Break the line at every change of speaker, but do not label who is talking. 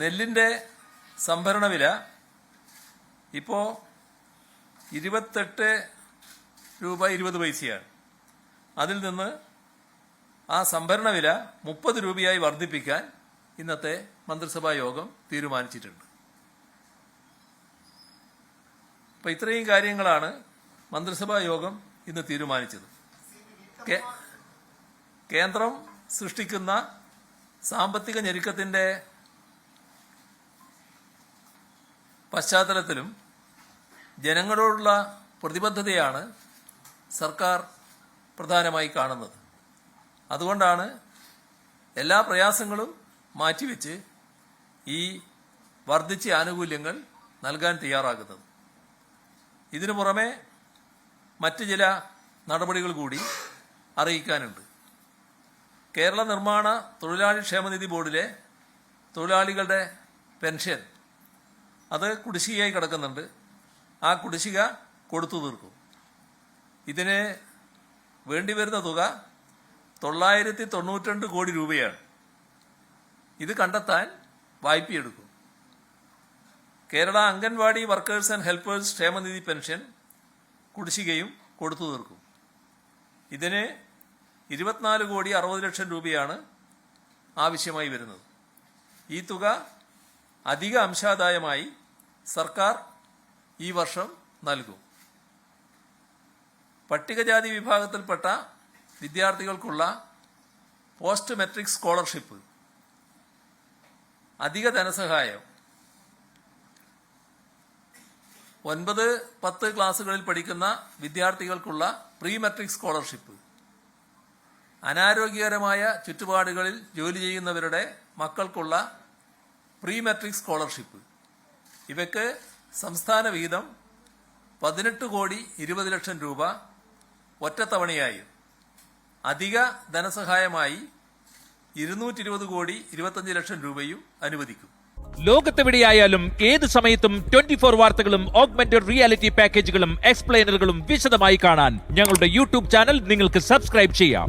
നെല്ലിന്റെ സംഭരണ വില ഇപ്പോൾ ഇരുപത്തെട്ട് രൂപ ഇരുപത് പൈസയാണ്. അതിൽ നിന്ന് ആ സംഭരണ വില മുപ്പത് രൂപയായി വർദ്ധിപ്പിക്കാൻ ഇന്നത്തെ മന്ത്രിസഭാ യോഗം തീരുമാനിച്ചിട്ടുണ്ട്. അപ്പം ഇത്രയും കാര്യങ്ങളാണ് മന്ത്രിസഭാ യോഗം ഇന്ന് തീരുമാനിച്ചത്. കേന്ദ്രം സൃഷ്ടിക്കുന്ന സാമ്പത്തിക ഞെരുക്കത്തിന്റെ പശ്ചാത്തലത്തിലും ജനങ്ങളോടുള്ള പ്രതിബദ്ധതയാണ് സർക്കാർ പ്രധാനമായി കാണുന്നത്. അതുകൊണ്ടാണ് എല്ലാ പ്രയാസങ്ങളും മാറ്റിവെച്ച് ഈ വർദ്ധിച്ച ആനുകൂല്യങ്ങൾ നൽകാൻ തയ്യാറാകുന്നത്. ഇതിനു പുറമെ മറ്റ് ചില നടപടികൾ കൂടി അറിയിക്കാനുണ്ട്. കേരള നിർമ്മാണ തൊഴിലാളി ക്ഷേമനിധി ബോർഡിലെ തൊഴിലാളികളുടെ പെൻഷൻ അത് കുടിശ്ശികയായി കിടക്കുന്നുണ്ട്. ആ കുടിശ്ശിക കൊടുത്തു തീർക്കും. ഇതിന് വേണ്ടി വരുന്ന തുക തൊള്ളായിരത്തി തൊണ്ണൂറ്റിരണ്ട് കോടി രൂപയാണ്. ഇത് കണ്ടെത്താൻ വായ്പയെടുക്കും Kerala anganwadi workers and helpers ക്ഷേമനിധി പെൻഷൻ കുടിശ്ശികയും കൊടുത്തു തീർക്കും. ഇതിന് ഇരുപത്തിനാല് കോടി അറുപത് ലക്ഷം രൂപയാണ് ആവശ്യമായി വരുന്നത്. ഈ തുക അധിക അംശാദായമായി സർക്കാർ ഈ വർഷം നൽകും. പട്ടികജാതി വിഭാഗത്തിൽപ്പെട്ട വിദ്യാർത്ഥികൾക്കുള്ള പോസ്റ്റ് മെട്രിക് സ്കോളർഷിപ്പ് അധിക ധനസഹായം ഒൻപത് പത്ത് ക്ലാസ്സുകളിൽ പഠിക്കുന്ന വിദ്യാർത്ഥികൾക്കുള്ള പ്രീ മെട്രിക് സ്കോളർഷിപ്പ് അനാരോഗ്യകരമായ ചുറ്റുപാടുകളിൽ ജോലി ചെയ്യുന്നവരുടെ മക്കൾക്കുള്ള പ്രീ മെട്രിക് സ്കോളർഷിപ്പ്. ഇവയ്ക്ക് സംസ്ഥാന വീതം പതിനെട്ട് കോടി ഇരുപത് ലക്ഷം രൂപ ഒറ്റത്തവണയായി. അധിക ധനസഹായമായി ഇരുന്നൂറ്റി ഇരുപത് കോടി ഇരുപത്തഞ്ച് ലക്ഷം രൂപയും അനുവദിക്കും.
ലോകത്തെവിടെയായാലും ഏത് സമയത്തും ട്വന്റി ഫോർ വാർത്തകളും ഓഗ്മെന്റഡ് റിയാലിറ്റി പാക്കേജുകളും എക്സ്പ്ലെയിനറുകളും വിശദമായി കാണാൻ ഞങ്ങളുടെ യൂട്യൂബ് ചാനൽ നിങ്ങൾക്ക് സബ്സ്ക്രൈബ് ചെയ്യാം.